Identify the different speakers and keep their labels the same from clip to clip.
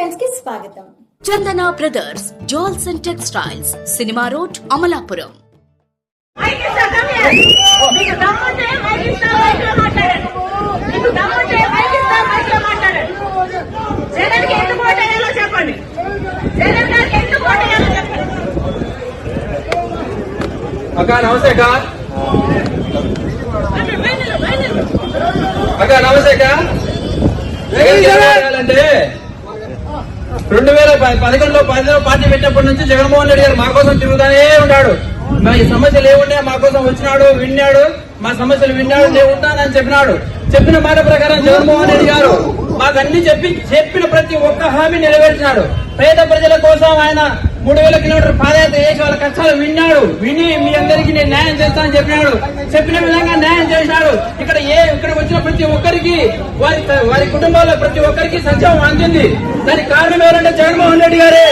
Speaker 1: స్వాగతం.
Speaker 2: Chandana brothers jewels and textiles cinema road Amalapuram.
Speaker 3: అక్క నమస్తే అక్క. నమస్తే అక్క. చేయాలంటే రెండు వేల పదకొండులో పదిలో పార్టీ పెట్టినప్పటి నుంచి జగన్మోహన్ రెడ్డి గారు మా కోసం తిరుగుతానే ఉన్నాడు. మా ఈ సమస్యలు ఏమున్నాయి మా కోసం వచ్చినాడు విన్నాడు మా సమస్యలు విన్నాడు నేను ఉంటానని చెప్పినాడు. చెప్పిన మాట ప్రకారం జగన్మోహన్ రెడ్డి గారు మాకు అన్ని చెప్పి చెప్పిన ప్రతి ఒక్క హామీ నెరవేర్చినాడు. పేద ప్రజల కోసం ఆయన మూడు వేల కిలోమీటర్ పాదయాత్ర చేసి వాళ్ళ కష్టాలు విన్నాడు. విని మీ అందరికీ నేను న్యాయం చేస్తానని చెప్పినాడు. చెప్పిన విధంగా న్యాయం చేసినాడు ఇక్కడ ఏ ప్రతి ఒక్కరికి వారి వారి కుటుంబాల్లో ప్రతి ఒక్కరికి సంక్షేమం అందింది. దానికి కారణం ఎవరంటే జగన్మోహన్ రెడ్డి గారే.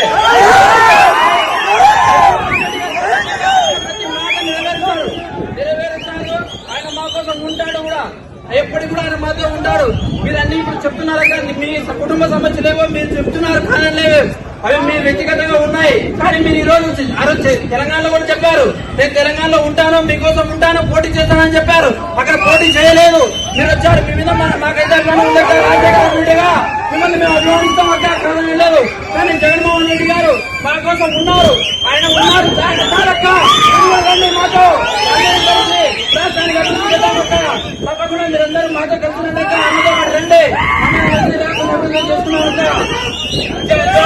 Speaker 3: ప్రతి మాట ఆయన మా కోసం ఉంటాడు కూడా. ఎప్పటికి కూడా ఆయన మాతో ఉంటాడు. మీరు అన్ని ఇప్పుడు చెప్తున్నారు కానీ మీ కుటుంబ సమస్యలేవో మీరు చెప్తున్నారు కానీ లేవే. అవి మీ వ్యక్తిగతంగా ఉన్నాయి. కానీ మీరు ఈ రోజు ఆ రోజు తెలంగాణలో కూడా చెప్పారు. నేను తెలంగాణలో ఉంటాను మీకోసం ఉంటాను పోటీ చేస్తానని చెప్పారు. అక్కడ పోటీ చేయలేదు. మీరు వచ్చారు మీ మీద మాకైతే అభిమానం మిమ్మల్ని మేము అభిమానిస్తాం అక్కడ కారణం లేదు. కానీ జగన్మోహన్ రెడ్డి గారు మా కోసం ఉన్నారు. ఆయన ఉన్నారు. దాన్ని మాతో రాష్ట్రానికి అభివృద్ధి చేద్దాం అక్క. తప్పకుండా మీరందరూ మాతో కలిసి రండి. అక్క.